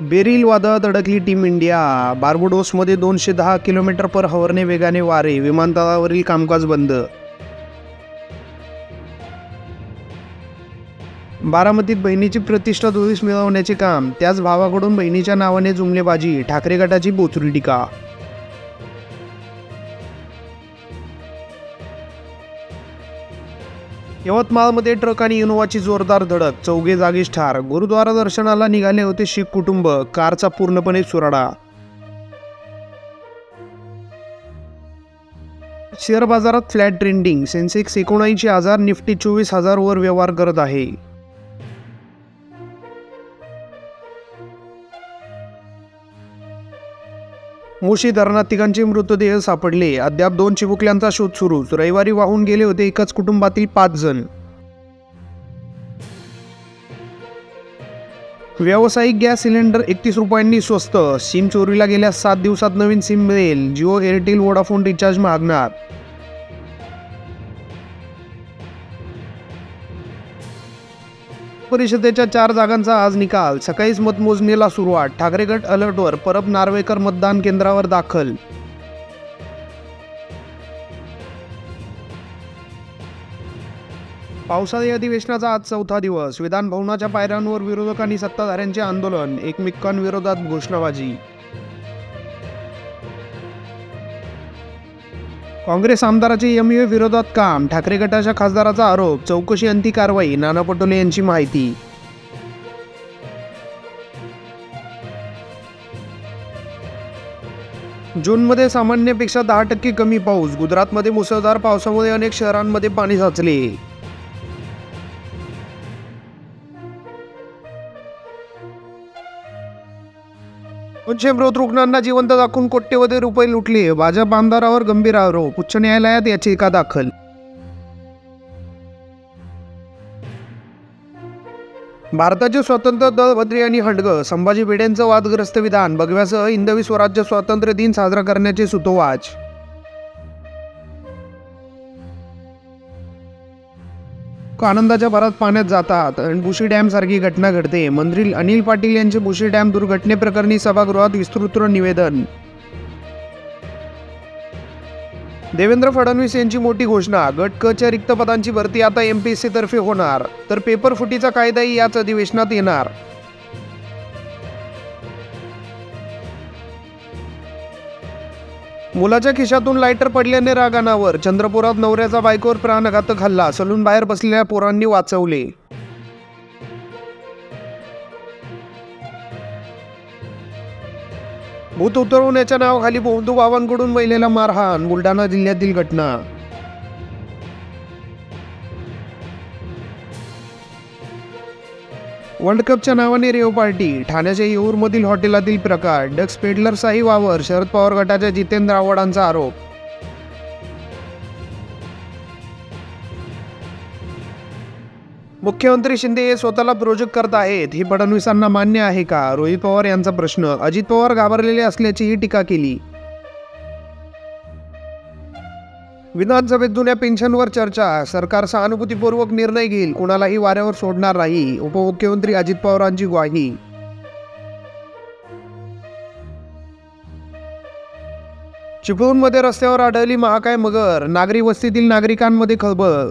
Beryl वादळात अडकली team India. बार्बुडोसमध्ये दोनशे दहा किलोमीटर पर हवरने वेगाने वारे. विमानतळावरील कामकाज बंद. बारामतीत बहिणीची प्रतिष्ठा दोरीस मिळवण्याचे काम. त्याच भावाकडून बहिणीच्या नावाने जुमलेबाजी. ठाकरे गटाची बोचरी टीका. यवतमाळमध्ये ट्रक आणि इनोवाची जोरदार धडक चौघे जागीच ठार. गुरुद्वारा दर्शनाला निघाले होते शीख कुटुंब कारचा पूर्णपणे चुराडा शेअर बाजारात फ्लॅट ट्रेंडिंग. सेन्सेक्स एकोणऐंशी हजार निफ्टी चोवीस हजारवर व्यवहार करत आहे. मुशी धरणात तिघांचे मृतदेह सापडले. अद्याप दोन चिमुकल्यांचा शोध सुरूच रविवारी वाहून गेले होते एकाच कुटुंबातील पाच जण. व्यावसायिक गॅस सिलेंडर एकतीस रुपयांनी स्वस्त. सिम चोरीला गेल्यास सात दिवसात नवीन सिम मिळेल. जिओ एअरटेल वोडाफोन रिचार्ज मागणार. परिषदेच्या चार जागांचा आज निकाल. सकाळीच मतमोजणीला सुरुवात. ठाकरे गट अलर्टवर परब नार्वेकर मतदान केंद्रावर दाखल. पावसाळी अधिवेशनाचा आज चौथा दिवस. विधान भवनाच्या पायऱ्यांवर विरोधकांनी सत्ताधाऱ्यांचे आंदोलन. एकमेकांविरोधात घोषणाबाजी. काँग्रेस आमदाराचे एम यू विरोधात काम. ठाकरे गटाच्या खासदाराचा आरोप. चौकशी अंती कारवाई नाना पटोले यांची माहिती. जूनमध्ये सामान्यपेक्षा दहा टक्के कमी पाऊस. गुजरातमध्ये मुसळधार पावसामुळे अनेक शहरांमध्ये पाणी साचले. दोनशे मृत रुग्णांना जिवंत दाखवून कोट्यवधी रुपये लुटले. भाजप आमदारावर गंभीर आरोप. उच्च न्यायालयात याचिका दाखल. भारताचे स्वातंत्र्य दल बद्री आणि हडगं संभाजी भिडेंचं वादग्रस्त विधान बघव्यासह हिंदवी स्वराज्य स्वातंत्र्य दिन साजरा करण्याचे सुतोवाच. आनंदाच्या भरात पाण्यात जातात. आणि बुशी डॅमसारखी घटना घडते. मंत्री अनिल पाटील यांचे बुशी डॅम दुर्घटनेप्रकरणी सभागृहात विस्तृत निवेदन. देवेंद्र फडणवीस यांची मोठी घोषणा. गट क च्या रिक्त पदांची भरती आता एमपीएससी तर्फे होणार. तर पेपर फुटीचा कायदाही याच अधिवेशनात येणार. मुलाच्या खिशातून लायटर पडल्याने रागानावर. चंद्रपुरात नवऱ्याचा बायकोवर प्राणघातक हल्ला. सलून बाहेर बसलेल्या पोरांनी वाचवले. भूत उतरवण्याच्या नावाखाली बंधू बाबांकडून महिलेला मारहाण. बुलढाणा जिल्ह्यातील घटना. वर्ल्ड कपच्या नावाने रेव पार्टी ठाण्याच्या येऊरमधील हॉटेलातील प्रकार डक्स पेडलरचाही वावर शरद पवार गटाच्या जितेंद्र आव्हाडांचा आरोप. मुख्यमंत्री शिंदे हे स्वतःला प्रोजेक्ट करत आहेत हे फडणवीसांना मान्य आहे का? रोहित पवार यांचा प्रश्न अजित पवार घाबरलेले असल्याचीही टीका केली. विधानसभेत जुन्या पेन्शनवर चर्चा. सरकार सहानुभूतीपूर्वक निर्णय घेईल. कुणालाही वाऱ्यावर सोडणार नाही. उपमुख्यमंत्री अजित पवारांची ग्वाही. चिपळूणमध्ये रस्त्यावर आढळली महाकाय मगर. नागरी वस्तीतील नागरिकांमध्ये खळबळ.